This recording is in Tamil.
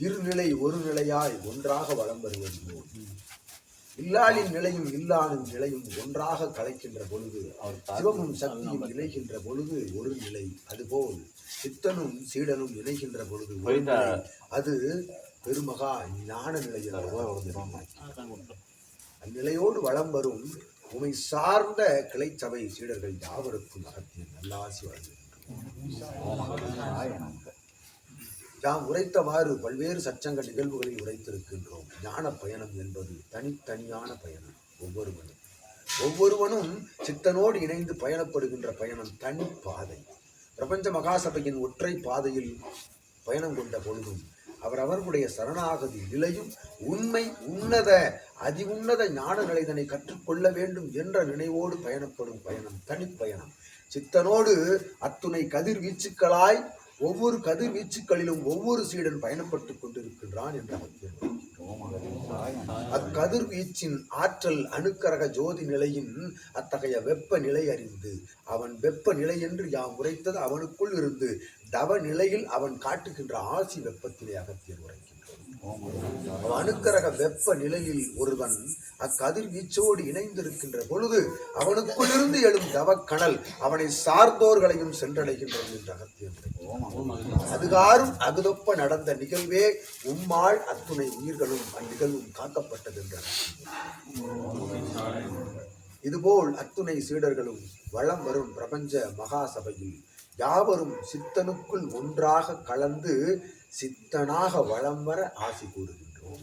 இருநிலை ஒரு நிலையாய் ஒன்றாக வலம் வருவது போல் இல்லாளின் நிலையும் இல்லானின் நிலையும் ஒன்றாக கலைக்கின்ற பொழுது சிவமும் சக்தியும் இணைகின்ற பொழுது ஒரு நிலை. அதுபோல் சித்தனும் சீடனும் இணைகின்ற பொழுது ஒரு புரியுதா? நிலை. அது பெருமகா ஞான நிலையில் அந்நிலையோடு வலம் வரும் உமை சார்ந்த கிளைச்சபை சீடர்கள் யாவருக்கும் அகத்தியன் நல்லாசி வழங்குகின்றோம் யாம் உரைத்தவாறு பல்வேறு சச்சங்க நிகழ்வுகளில் உரைத்திருக்கின்றோம். ஞான பயணம் என்பது தனித்தனியான பயணம் ஒவ்வொருவனும். ஒவ்வொருவனும் சித்தனோடு இணைந்து பயணப்படுகின்ற பயணம் தனி பாதை. பிரபஞ்ச மகாசபையின் ஒற்றை பாதையில் பயணம் கொண்ட பொழுதும் அவர் அவர்களுடைய சரணாகதி நிலையும் உண்மை உன்னத அதி உன்னத ஞான நிலைதனை கற்றுக்கொள்ள வேண்டும் என்ற நினைவோடு பயணப்படும் பயணம் தனிப்பயணம் சித்தனோடு அத்துணை கதிர்வீச்சுக்களாய் ஒவ்வொரு கதிர்வீச்சுக்களிலும் ஒவ்வொரு சீடன் பயணப்பட்டுக் கொண்டிருக்கின்றான் என்று அவர் அக்கதிர்வீச்சின் ஆற்றல் அணுக்கரக ஜோதி நிலையின் அத்தகைய வெப்ப நிலை அறிந்து அவன் வெப்ப நிலை என்று யாம் உரைத்தது அவனுக்குள் இருந்து தவ நிலையில் அவன் காட்டுகின்ற ஆசி வெப்பத்திலே அகத்தியர் உரைக்கின்றான் அணுக்கரக வெப்ப நிலையில் ஒருவன் அக்கதிர்வீச்சோடு இணைந்திருக்கின்ற பொழுது அவனுக்குள்ளிருந்து எழும் தவக்கணல் அவனை சார்ந்தோர்களையும் சென்றடைகின்றது என்று அகத்தியர் அதுகாரும் அகுதொப்ப நடந்த நிகழ்வே உம்மாள் அத்துணை உயிர்களும் அந்நிகழ்வும் காக்கப்பட்டது என்றார் இதுபோல் அத்துணை சீடர்களும் வளம் வரும் பிரபஞ்ச மகா சபையில் யாவரும் சித்தனுக்குள் ஒன்றாக கலந்து சித்தனாக வளம் வர ஆசி கூறுகின்றோம்.